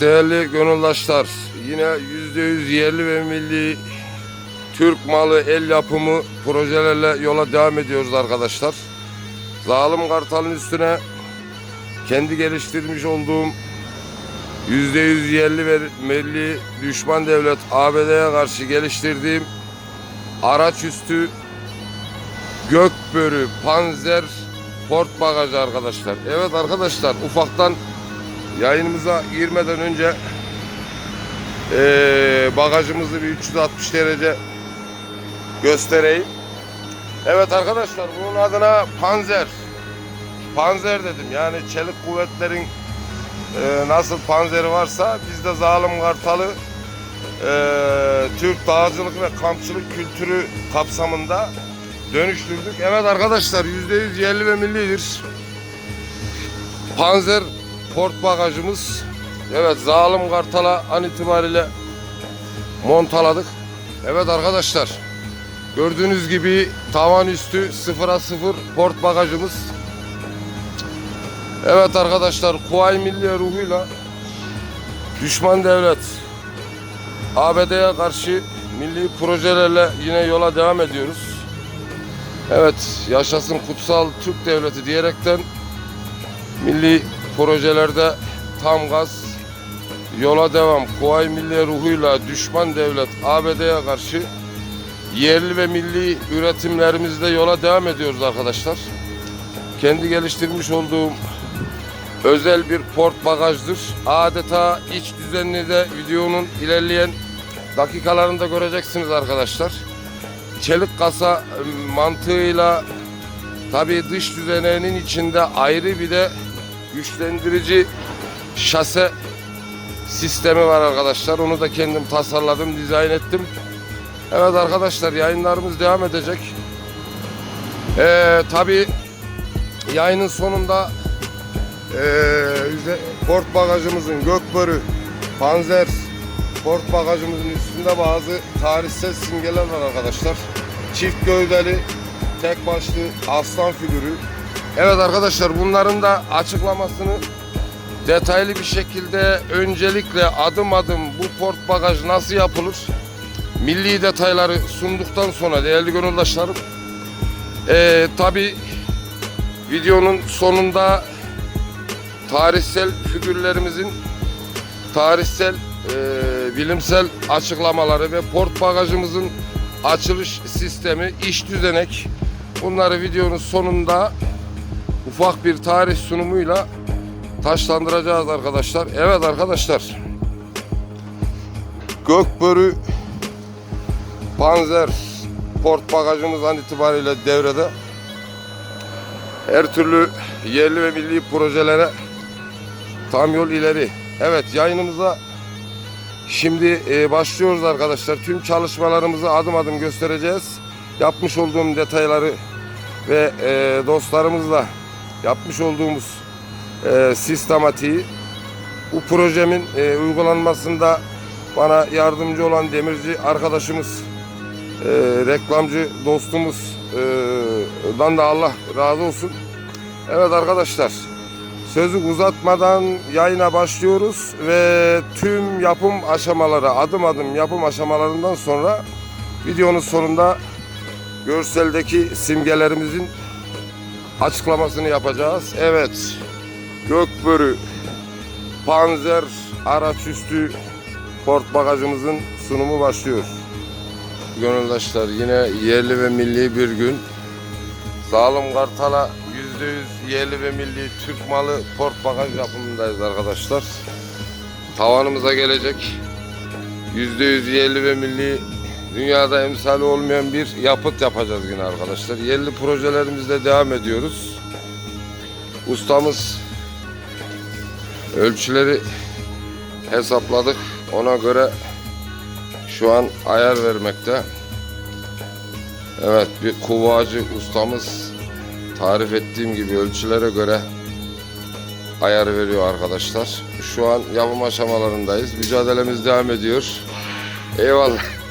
Değerli gönüldaşlar yine %100 yerli ve milli Türk malı el yapımı projelerle yola devam ediyoruz arkadaşlar. Zalim Kartal'ın üstüne kendi geliştirmiş olduğum %100 yerli ve milli düşman devlet ABD'ye karşı geliştirdiğim araç üstü Gökbörü Panzer Port bagajı arkadaşlar. Evet arkadaşlar ufaktan Yayınımıza girmeden önce eee, bagajımızı bir 360 derece göstereyim. Evet arkadaşlar bunun adına Panzer. Panzer dedim yani çelik kuvvetlerin eee, nasıl panzeri varsa bizde zalim kartalı eee, Türk dağcılık ve kampçılık kültürü kapsamında dönüştürdük. Evet arkadaşlar %100 yerli ve millidir. Panzer port bagajımız. Evet zalim kartala an itibariyle montaladık. Evet arkadaşlar gördüğünüz gibi tavan üstü sıfıra sıfır port bagajımız. Evet arkadaşlar Kuvayi Milliye ruhuyla düşman devlet ABD'ye karşı milli projelerle yine yola devam ediyoruz. Evet yaşasın kutsal Türk devleti diyerekten milli projelerde tam gaz yola devam Kuvayi Milliye ruhuyla düşman devlet ABD'ye karşı yerli ve milli üretimlerimizde yola devam ediyoruz arkadaşlar. Kendi geliştirmiş olduğum özel bir port bagajdır. Adeta iç düzenini de videonun ilerleyen dakikalarında göreceksiniz arkadaşlar. Çelik kasa e, mantığıyla tabii dış düzeneğinin içinde ayrı bir de güçlendirici şase sistemi var arkadaşlar. Onu da kendim tasarladım, dizayn ettim. Evet arkadaşlar yayınlarımız devam edecek. Ee, tabii yayının sonunda üze- port bagajımızın gökbörü, panzer port bagajımızın üstünde bazı tarihsel simgeler var arkadaşlar. Çift gövdeli, tek başlı aslan figürü, Evet arkadaşlar bunların da açıklamasını detaylı bir şekilde öncelikle adım adım bu port bagaj nasıl yapılır milli detayları sunduktan sonra değerli gönüldaşlarım eee tabi videonun sonunda tarihsel figürlerimizin tarihsel eee, bilimsel açıklamaları ve port bagajımızın açılış sistemi, iş düzenek bunları videonun sonunda ufak bir tarih sunumuyla taşlandıracağız arkadaşlar. Evet arkadaşlar. Gökbörü Panzer port bagajımız an itibariyle devrede. Her türlü yerli ve milli projelere tam yol ileri. Evet yayınımıza şimdi e, başlıyoruz arkadaşlar. Tüm çalışmalarımızı adım adım göstereceğiz. Yapmış olduğum detayları ve e, dostlarımızla yapmış olduğumuz e, sistematiği bu projemin e, uygulanmasında bana yardımcı olan demirci arkadaşımız e, reklamcı dostumuz e, da Allah razı olsun. Evet arkadaşlar sözü uzatmadan yayına başlıyoruz ve tüm yapım aşamaları adım adım yapım aşamalarından sonra videonun sonunda görseldeki simgelerimizin açıklamasını yapacağız. Evet. Gökbörü Panzer araç üstü port bagajımızın sunumu başlıyor. Gönüldaşlar yine yerli ve milli bir gün. Zalim Kartal'a %100 yerli ve milli Türk malı port bagaj yapımındayız arkadaşlar. Tavanımıza gelecek %100 yerli ve milli dünyada emsali olmayan bir yapıt yapacağız yine arkadaşlar. Yerli projelerimizde devam ediyoruz. Ustamız ölçüleri hesapladık. Ona göre şu an ayar vermekte. Evet bir kuvacı ustamız tarif ettiğim gibi ölçülere göre ayar veriyor arkadaşlar. Şu an yapım aşamalarındayız. Mücadelemiz devam ediyor. Eyvallah.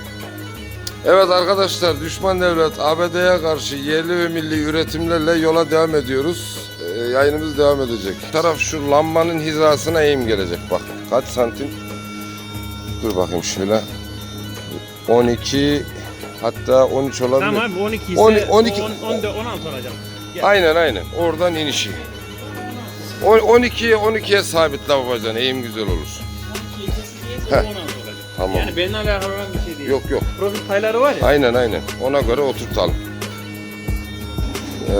Evet arkadaşlar düşman devlet ABD'ye karşı yerli ve milli üretimlerle yola devam ediyoruz. Ee, yayınımız devam edecek. Bu taraf şu lambanın hizasına eğim gelecek bak. Kaç santim? Dur bakayım şöyle. 12 hatta 13 olabilir. Tamam abi 12 ise On- 12 10, 10, 16 olacak. Gel. Aynen aynen. Oradan inişi. O- 12'ye 12'ye sabitle babacan. Eğim güzel olur. 12 ise Heh. 16 olacak. Tamam. Yani benimle alakalı olan bir şey değil. Yok yok. Profil payları var ya. Aynen aynen. Ona göre oturtalım.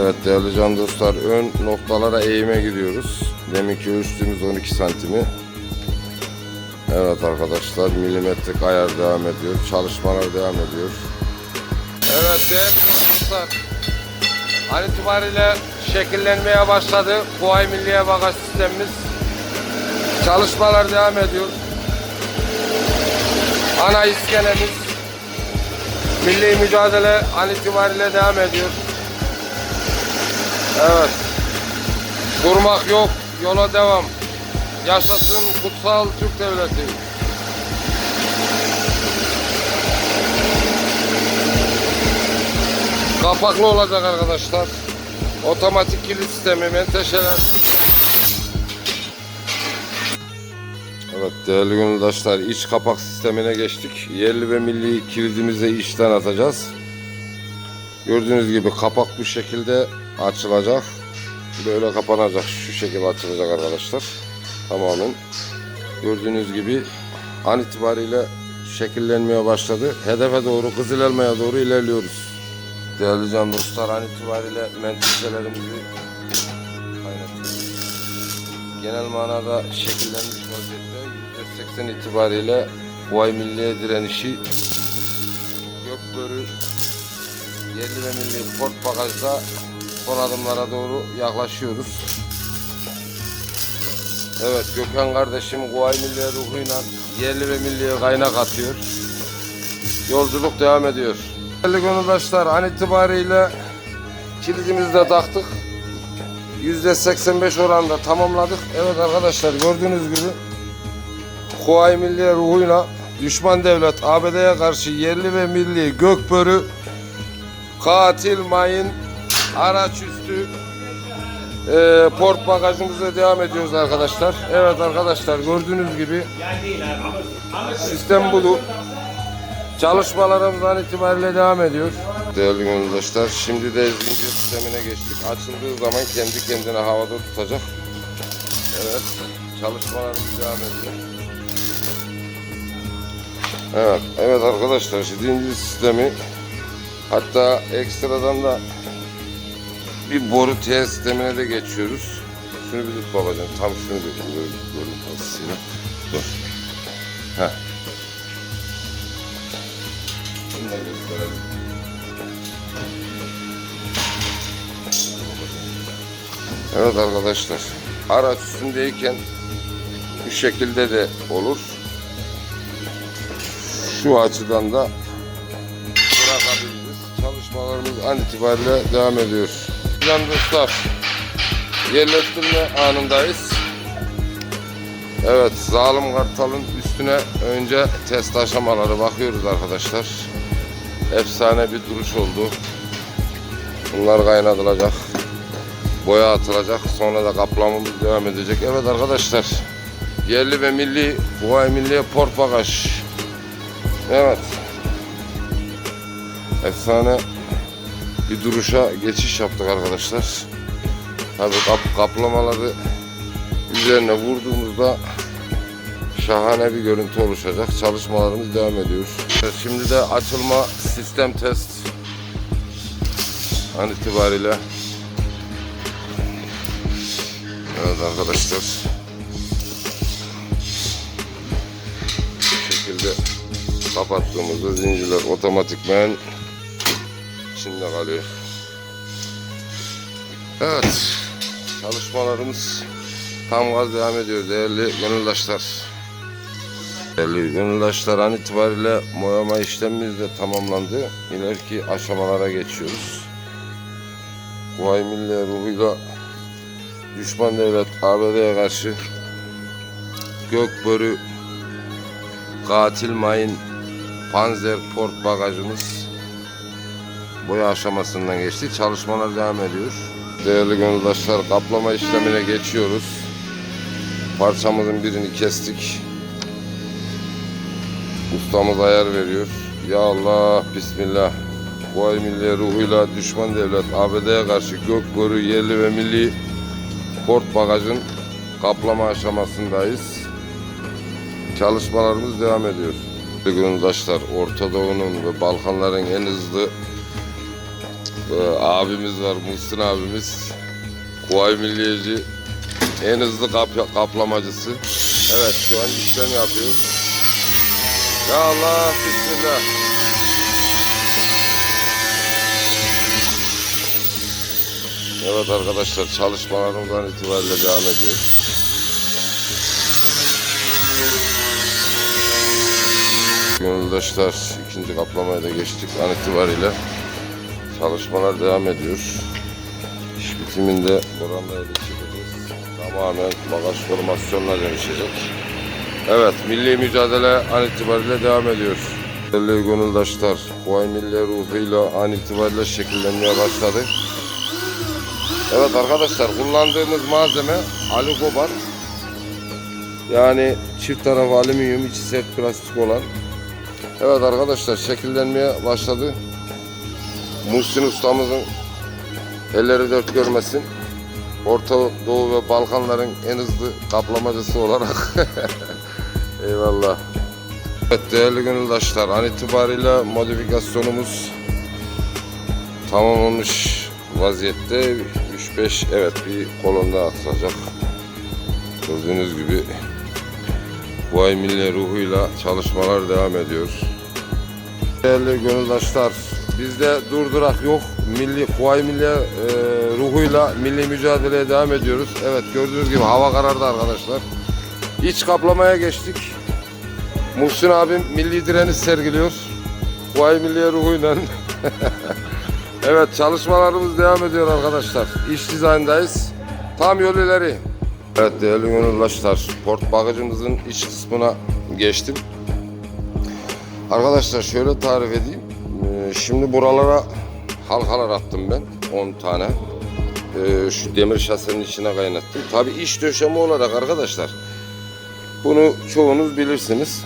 Evet değerli can dostlar ön noktalara eğime gidiyoruz. Deminki ölçtüğümüz 12 santimi. Evet arkadaşlar milimetrik ayar devam ediyor. Çalışmalar devam ediyor. Evet değerli dostlar. An itibariyle şekillenmeye başladı. Kuvayi Milliye Bagaj sistemimiz. Çalışmalar devam ediyor. Ana iskelemiz Milli mücadele an itibariyle devam ediyor. Evet. Durmak yok. Yola devam. Yaşasın kutsal Türk Devleti. Kapaklı olacak arkadaşlar. Otomatik kilit sistemi, menteşeler. Evet değerli gönüldaşlar iç kapak sistemine geçtik. Yerli ve milli kilidimizi içten atacağız. Gördüğünüz gibi kapak bu şekilde açılacak. Böyle kapanacak. Şu şekilde açılacak arkadaşlar. Tamamen. Gördüğünüz gibi an itibariyle şekillenmeye başladı. Hedefe doğru, Kızıl Elma'ya doğru ilerliyoruz. Değerli can dostlar an itibariyle menteşelerimizi. Genel manada şekillenmiş vaziyette %80 itibariyle Kuvayi Milliye direnişi Gökbörü yerli ve milli port bagajda son adımlara doğru yaklaşıyoruz. Evet Gökhan kardeşim Kuvayi Milliye ruhuyla yerli ve milliye kaynak atıyor. Yolculuk devam ediyor. Değerli gönüldaşlar an itibariyle kilidimizi de taktık. %85 oranda tamamladık. Evet arkadaşlar gördüğünüz gibi Kuvayi Milliye ruhuyla düşman devlet ABD'ye karşı yerli ve milli gökbörü katil mayın araç üstü e, port bagajımıza devam ediyoruz arkadaşlar. Evet arkadaşlar gördüğünüz gibi sistem budur. Çalışmalarımızdan itibariyle devam ediyor. Değerli gönüldaşlar şimdi de zincir sistemine geçtik. Açıldığı zaman kendi kendine havada tutacak. Evet çalışmalarımız devam ediyor. Evet, evet arkadaşlar zincir sistemi hatta ekstradan da bir boru T sistemine de geçiyoruz. Şunu bir tut babacan. Tam şunu bir tut. Böyle boru fazlasıyla. Dur. Heh. Bunu da gösterelim. Evet arkadaşlar. Araç üstündeyken bu şekilde de olur. Şu açıdan da bırakabiliriz. Çalışmalarımız an itibariyle devam ediyor. Can dostlar, yerleştirme anındayız. Evet, zalim kartalın üstüne önce test aşamaları bakıyoruz arkadaşlar. Efsane bir duruş oldu. Bunlar kaynatılacak. Boya atılacak. Sonra da kaplamamız devam edecek. Evet arkadaşlar. Yerli ve milli, Kuvayi Milli Port Bagaj. Evet. Efsane bir duruşa geçiş yaptık arkadaşlar. Tabii kap, kaplamaları üzerine vurduğumuzda şahane bir görüntü oluşacak. Çalışmalarımız devam ediyor. Şimdi de açılma sistem test an itibariyle Evet arkadaşlar bu şekilde kapattığımızda zincirler otomatikmen içinde kalıyor. Evet çalışmalarımız tam gaz devam ediyor değerli gönüldaşlar. Değerli gönüldaşlar an itibariyle boyama işlemimiz de tamamlandı. İleriki aşamalara geçiyoruz. Kuvayi Milliye ruhuyla düşman devlet ABD'ye karşı Gökbörü katil mayın Panzer port bagajımız boya aşamasından geçti. Çalışmalar devam ediyor. Değerli gönüldaşlar kaplama işlemine geçiyoruz. Parçamızın birini kestik. Ustamız ayar veriyor. Ya Allah Bismillah. Vay milli ruhuyla düşman devlet ABD'ye karşı gök boru yerli ve milli port bagajın kaplama aşamasındayız. Çalışmalarımız devam ediyor. Gönüldaşlar Orta Doğu'nun ve Balkanların en hızlı ee, abimiz var, Muhsin abimiz. Kuvayi Milliyeci en hızlı kap- kaplamacısı. Evet şu an işlem yapıyor. Ya Allah Bismillah. Evet arkadaşlar çalışmalarımızdan itibariyle devam ediyor. Gönüldaşlar ikinci kaplamaya da geçtik an itibariyle. Çalışmalar devam ediyor. İş bitiminde Boran'la çekeceğiz. Tamamen bagaj formasyonuna dönüşecek. Evet, milli mücadele an itibariyle devam ediyor. Değerli gönüldaşlar, Kuvayi Milli ruhuyla an itibariyle şekillenmeye başladı. Evet arkadaşlar, kullandığımız malzeme alikobar. Yani çift tarafı alüminyum, içi sert plastik olan. Evet arkadaşlar, şekillenmeye başladı. Muhsin ustamızın elleri dört görmesin. Orta Doğu ve Balkanların en hızlı kaplamacısı olarak. Eyvallah. Evet değerli gönüldaşlar an itibariyle modifikasyonumuz tamamlanmış vaziyette. 3-5 evet bir kolon daha atılacak. Gördüğünüz gibi Vay Milli ruhuyla çalışmalar devam ediyor. Değerli gönüldaşlar, bizde durdurak yok. Milli Kuvayi Milli e, ruhuyla milli mücadeleye devam ediyoruz. Evet gördüğünüz gibi hava karardı arkadaşlar. İç kaplamaya geçtik. Muhsin abim milli direniş sergiliyor. Kuvayi Milli ruhuyla. evet çalışmalarımız devam ediyor arkadaşlar. İş dizaynındayız. Tam yol ileri. Evet değerli gönüldaşlar, port bagajımızın iç kısmına geçtim. Arkadaşlar şöyle tarif edeyim. Ee, Şimdi buralara halkalar attım ben 10 tane. Ee, Şu demir şasenin içine kaynattım. Tabi iş döşeme olarak arkadaşlar bunu çoğunuz bilirsiniz.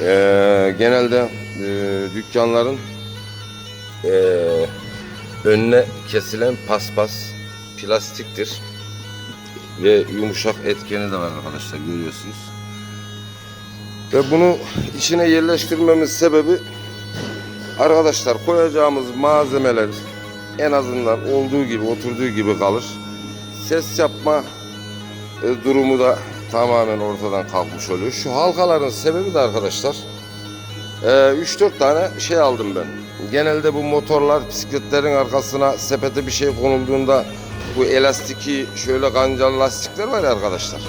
Ee, genelde e, dükkanların e, önüne kesilen paspas plastiktir ve yumuşak etkeni de var arkadaşlar görüyorsunuz. Ve bunu içine yerleştirmemiz sebebi arkadaşlar koyacağımız malzemeler en azından olduğu gibi oturduğu gibi kalır. Ses yapma e, durumu da tamamen ortadan kalkmış oluyor. Şu halkaların sebebi de arkadaşlar e, 3-4 tane şey aldım ben. Genelde bu motorlar bisikletlerin arkasına sepete bir şey konulduğunda bu elastiki şöyle kancalı lastikler var ya arkadaşlar.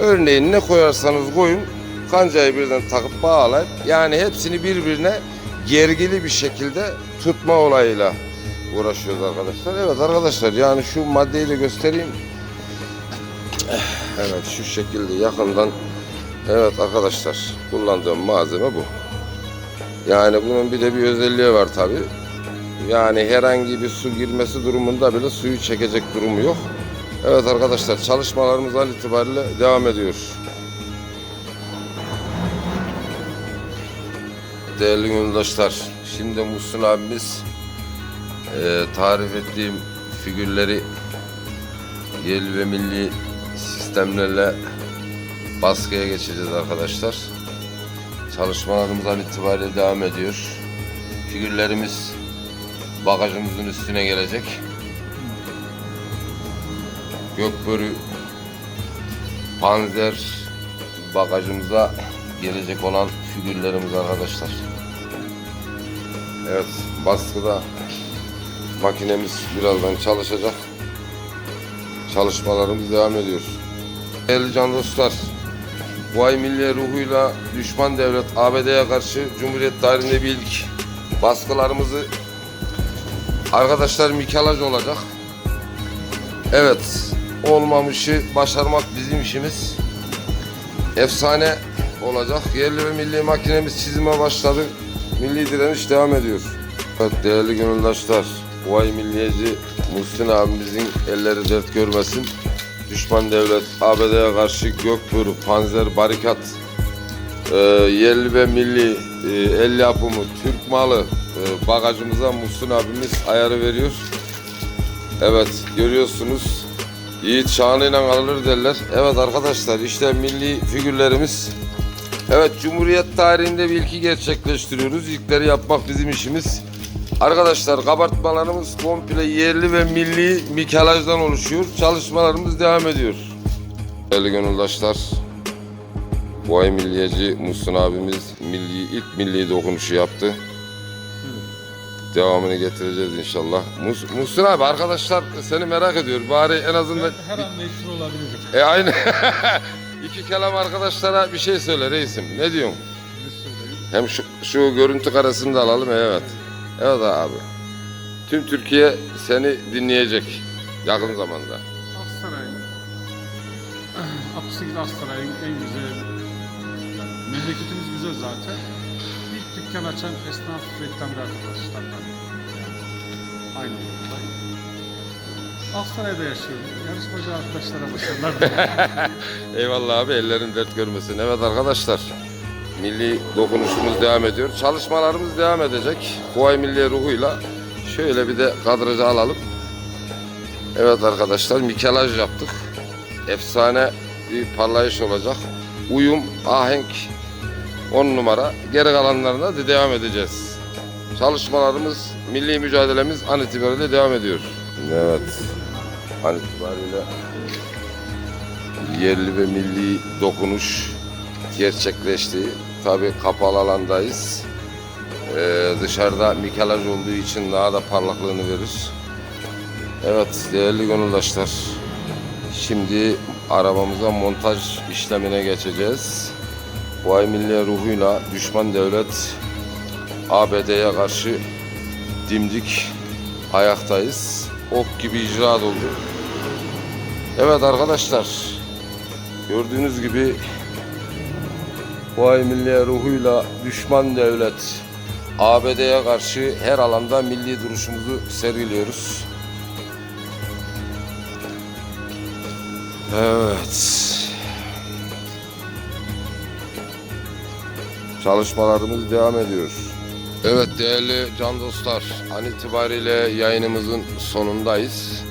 Örneğin ne koyarsanız koyun kancayı birden takıp bağlayıp yani hepsini birbirine gergili bir şekilde tutma olayıyla uğraşıyoruz arkadaşlar. Evet arkadaşlar yani şu maddeyi de göstereyim. Evet şu şekilde yakından evet arkadaşlar kullandığım malzeme bu. Yani bunun bir de bir özelliği var tabi. Yani herhangi bir su girmesi durumunda bile suyu çekecek durumu yok. Evet arkadaşlar çalışmalarımız an itibariyle devam ediyor. Değerli gönüldaşlar, şimdi Muhsin abimiz e, tarif ettiğim figürleri yerli ve milli sistemlerle baskıya geçeceğiz arkadaşlar. Çalışmalarımızdan itibariyle devam ediyor. Figürlerimiz bagajımızın üstüne gelecek. Gökbörü panzer bagajımıza gelecek olan figürlerimiz arkadaşlar. Evet baskıda makinemiz birazdan çalışacak. Çalışmalarımız devam ediyor. Değerli can dostlar, Vay Milli ruhuyla düşman devlet ABD'ye karşı Cumhuriyet tarihinde bir ilk baskılarımızı arkadaşlar mikalaj olacak. Evet, olmamışı başarmak bizim işimiz. Efsane olacak. Yerli ve milli makinemiz çizime başladı. Milli direniş devam ediyor. Evet değerli gönüldaşlar, Vay milliyeci Muhsin abimizin elleri dert görmesin. Düşman devlet ABD'ye karşı Gökbür, Panzer, Barikat, e, yerli ve milli e, el yapımı Türk malı e, bagajımıza Muhsin abimiz ayarı veriyor. Evet görüyorsunuz Yiğit şanıyla alır derler. Evet arkadaşlar işte milli figürlerimiz. Evet Cumhuriyet tarihinde bir ilki gerçekleştiriyoruz. İlkleri yapmak bizim işimiz. Arkadaşlar kabartmalarımız komple yerli ve milli mikelajdan oluşuyor. Çalışmalarımız devam ediyor. Değerli gönüldaşlar, bu ay milliyeci Muhsin abimiz milli, ilk milli dokunuşu yaptı. Devamını getireceğiz inşallah. Mus, Muhsin abi arkadaşlar seni merak ediyor. Bari en azından... Her an meşhur olabilirim. E aynı. İki kelam arkadaşlara bir şey söyle reisim. Ne diyorsun? Hem şu, şu görüntü karesini de alalım. Evet. Evet abi. Tüm Türkiye seni dinleyecek yakın zamanda. Aksaray'ın, 68 Aksaray'ın en güzel, memleketimiz güzel zaten. İlk dükkan açan esnaf reklamcı arkadaşlardan. Aynı yoldayım. Aksaray'da yaşıyorum. Yarışmacı arkadaşlara başarılar. Eyvallah abi ellerin dert görmesin. Evet arkadaşlar. Milli dokunuşumuz devam ediyor. Çalışmalarımız devam edecek. Kuvayi Milliye ruhuyla. Şöyle bir de kadrajı alalım. Evet arkadaşlar mikelaj yaptık. Efsane bir parlayış olacak. Uyum, ahenk 10 numara. Geri kalanlarına da devam edeceğiz. Çalışmalarımız, milli mücadelemiz an itibariyle devam ediyor. Evet. An itibariyle yerli ve milli dokunuş gerçekleşti. Tabi kapalı alandayız. Ee, dışarıda mikelaj olduğu için daha da parlaklığını verir. Evet değerli gönüldaşlar. Şimdi arabamıza montaj işlemine geçeceğiz. Vay Milliye ruhuyla düşman devlet ABD'ye karşı dimdik ayaktayız. Ok gibi icraat oldu. Evet arkadaşlar. Gördüğünüz gibi Vay Milliye ruhuyla düşman devlet ABD'ye karşı her alanda milli duruşumuzu sergiliyoruz. Evet. Çalışmalarımız devam ediyor. Evet değerli can dostlar, an itibariyle yayınımızın sonundayız.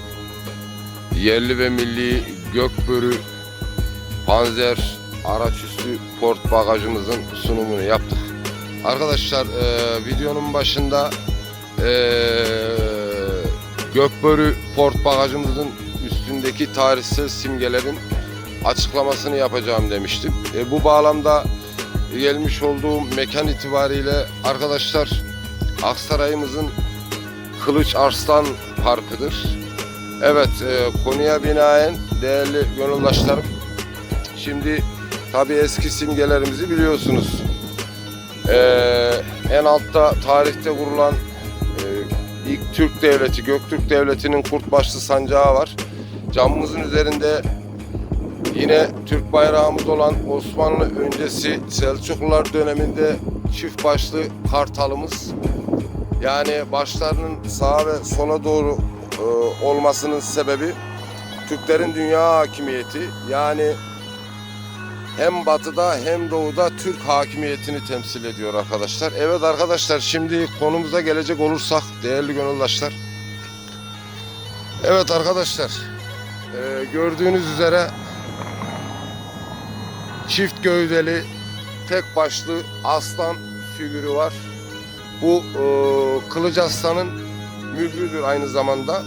Yerli ve milli gökbörü Panzer araçüstü port bagajımızın sunumunu yaptık. Arkadaşlar e, videonun başında e, Gökbörü port bagajımızın üstündeki tarihsel simgelerin açıklamasını yapacağım demiştim. E, bu bağlamda gelmiş olduğum mekan itibariyle arkadaşlar Aksaray'ımızın Kılıç Arslan Parkı'dır. Evet e, konuya binaen değerli gönüldaşlarım Şimdi tabii eski simgelerimizi biliyorsunuz. Ee, en altta tarihte kurulan e, ilk Türk devleti, Göktürk devletinin kurtbaşlı sancağı var. Camımızın üzerinde yine Türk bayrağımız olan Osmanlı öncesi Selçuklular döneminde çift başlı kartalımız. Yani başlarının sağa ve sola doğru e, olmasının sebebi Türklerin dünya hakimiyeti. Yani hem batıda hem doğuda Türk hakimiyetini temsil ediyor arkadaşlar. Evet arkadaşlar şimdi konumuza gelecek olursak değerli gönüldaşlar. Evet arkadaşlar e, gördüğünüz üzere çift gövdeli tek başlı aslan figürü var. Bu e, Kılıç Aslan'ın mührüdür aynı zamanda.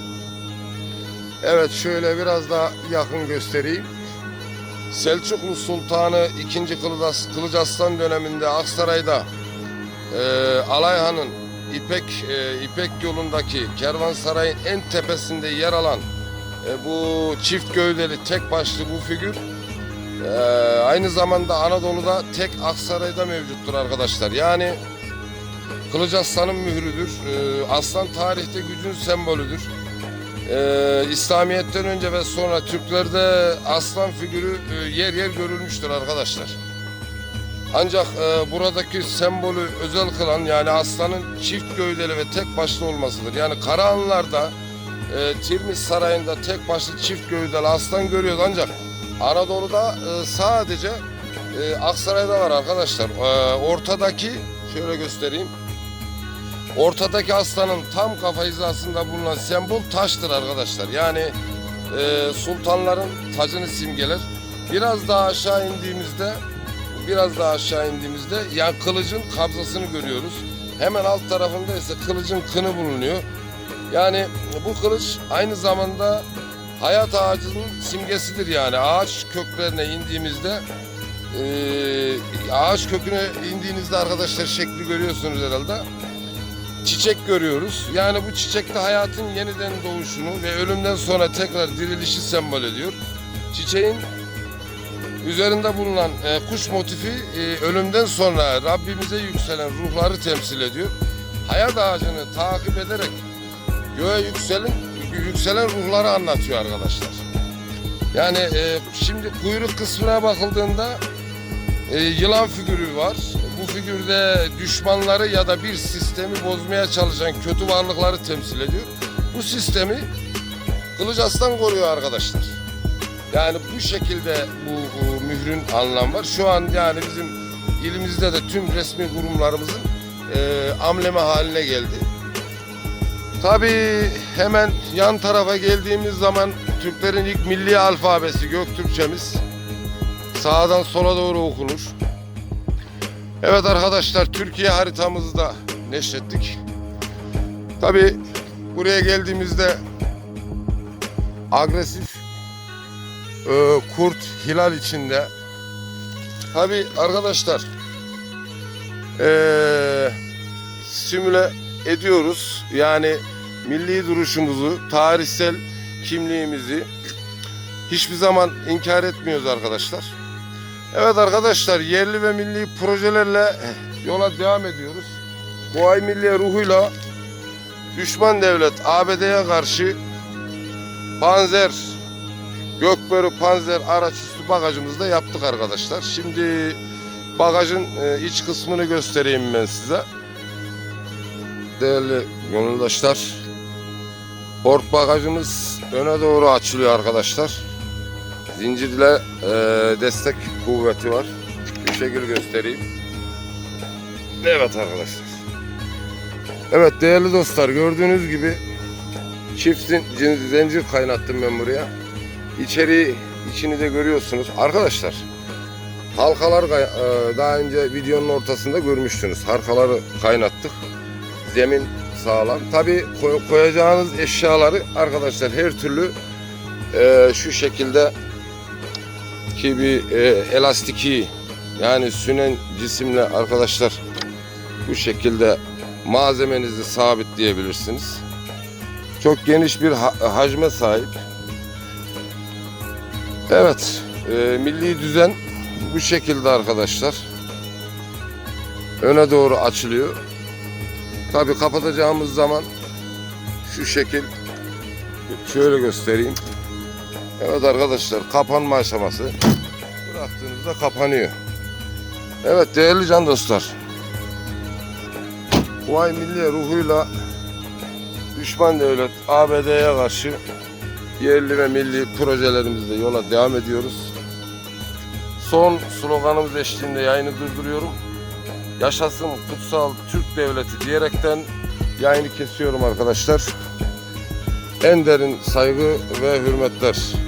Evet şöyle biraz daha yakın göstereyim. Selçuklu Sultanı 2. Kılıç, Aslan döneminde Aksaray'da e, Alayhan'ın İpek e, İpek yolundaki kervansarayın en tepesinde yer alan e, bu çift gövdeli tek başlı bu figür e, aynı zamanda Anadolu'da tek Aksaray'da mevcuttur arkadaşlar. Yani Kılıç Aslan'ın mührüdür. E, aslan tarihte gücün sembolüdür. Ee, İslamiyet'ten önce ve sonra Türklerde aslan figürü e, yer yer görülmüştür arkadaşlar. Ancak e, buradaki sembolü özel kılan yani aslanın çift gövdeli ve tek başlı olmasıdır. Yani Karahanlılar'da e, Tirmiz Sarayı'nda tek başlı çift gövdeli aslan görüyoruz ancak Anadolu'da e, sadece e, Aksaray'da var arkadaşlar. E, ortadaki şöyle göstereyim. Ortadaki aslanın tam kafa hizasında bulunan sembol taştır arkadaşlar. Yani e, sultanların tacını simgeler. Biraz daha aşağı indiğimizde biraz daha aşağı indiğimizde yani kılıcın kabzasını görüyoruz. Hemen alt tarafında ise kılıcın kını bulunuyor. Yani bu kılıç aynı zamanda hayat ağacının simgesidir yani. Ağaç köklerine indiğimizde eee, ağaç köküne indiğinizde arkadaşlar şekli görüyorsunuz herhalde. Çiçek görüyoruz. Yani bu çiçekte hayatın yeniden doğuşunu ve ölümden sonra tekrar dirilişi sembol ediyor. Çiçeğin üzerinde bulunan e, kuş motifi e, ölümden sonra Rabbimize yükselen ruhları temsil ediyor. Hayat ağacını takip ederek göğe yükselin, yükselen ruhları anlatıyor arkadaşlar. Yani e, şimdi kuyruk kısmına bakıldığında e, yılan figürü var. Bu figürde düşmanları ya da bir sistemi bozmaya çalışan kötü varlıkları temsil ediyor. Bu sistemi Kılıç Aslan koruyor arkadaşlar. Yani bu şekilde bu, bu mührün anlamı var. Şu an yani bizim ilimizde de tüm resmi kurumlarımızın e, amblemi haline geldi. Tabii hemen yan tarafa geldiğimiz zaman Türklerin ilk milli alfabesi Göktürkçemiz sağdan sola doğru okunur. Evet arkadaşlar Türkiye haritamızı da neşrettik. Tabii buraya geldiğimizde agresif e, kurt hilal içinde. Tabii arkadaşlar e, simüle ediyoruz. Yani milli duruşumuzu, tarihsel kimliğimizi hiçbir zaman inkar etmiyoruz arkadaşlar. Evet arkadaşlar yerli ve milli projelerle yola devam ediyoruz. Bu ay milliye ruhuyla düşman devlet ABD'ye karşı Panzer Gökbörü Panzer araç üstü bagajımızı da yaptık arkadaşlar. Şimdi bagajın e, iç kısmını göstereyim ben size. Değerli gönüldaşlar, port bagajımız öne doğru açılıyor arkadaşlar. Zincirle e, destek kuvveti var. Şu şekil göstereyim. Evet arkadaşlar. Evet değerli dostlar gördüğünüz gibi çift zin- zincir kaynattım ben buraya. İçeriği içini de görüyorsunuz. Arkadaşlar halkalar e, daha önce videonun ortasında görmüştünüz. Halkaları kaynattık. Zemin sağlam. Tabi koyacağınız eşyaları arkadaşlar her türlü e, şu şekilde ki bir e, elastiki yani sünen cisimle arkadaşlar bu şekilde malzemenizi sabitleyebilirsiniz. Çok geniş bir ha- hacme sahip. Evet, e, milli düzen bu şekilde arkadaşlar. Öne doğru açılıyor. Tabi kapatacağımız zaman şu şekil şöyle göstereyim. Evet arkadaşlar kapanma aşaması. Bıraktığınızda kapanıyor. Evet değerli can dostlar. Vay milli ruhuyla düşman devlet ABD'ye karşı yerli ve milli projelerimizle yola devam ediyoruz. Son sloganımız eşliğinde yayını durduruyorum. Yaşasın kutsal Türk devleti diyerekten yayını kesiyorum arkadaşlar. En derin saygı ve hürmetler.